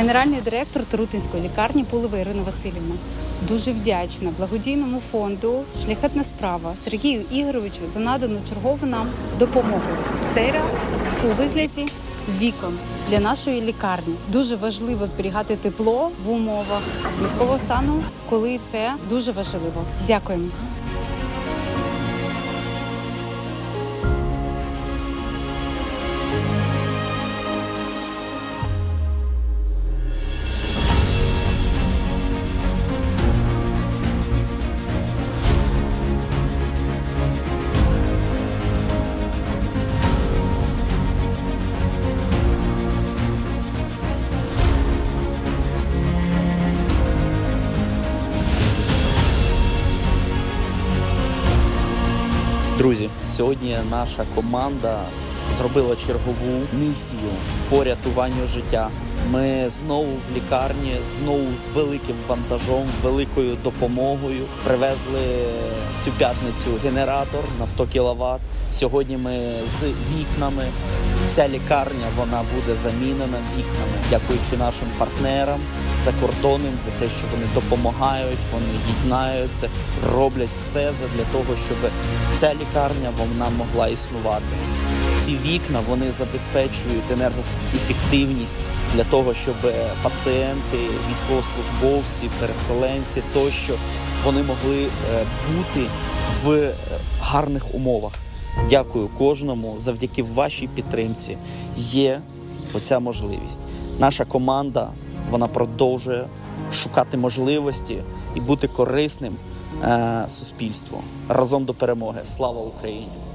генеральний директор Тарутинської лікарні Пулева Ірина Васильівна. Дуже вдячна благодійному фонду Шляхетна справа Сергію Ігоровичу за надану чергову нам допомогу. Цей раз у вигляді вікон для нашої лікарні. Дуже важливо зберігати тепло в умовах військового стану, коли це дуже важливо. Дякуємо. Друзі, сьогодні наша команда зробила чергову місію по рятуванню життя. Ми знову в лікарні, знову з великим вантажом, великою допомогою привезли в цю п'ятницю генератор на 100 кВт. Сьогодні ми з вікнами. Вся лікарня вона буде замінена вікнами, дякуючи нашим партнерам закордонним за те, що вони допомагають, вони єднаються, роблять все для того, щоб ця лікарня вона могла існувати. Ці вікна вони забезпечують енергоефективність для того, щоб пацієнти, військовослужбовці, переселенці тощо вони могли е, бути в гарних умовах. Дякую кожному. Завдяки вашій підтримці є оця можливість. Наша команда вона продовжує шукати можливості і бути корисним е, суспільству разом до перемоги. Слава Україні!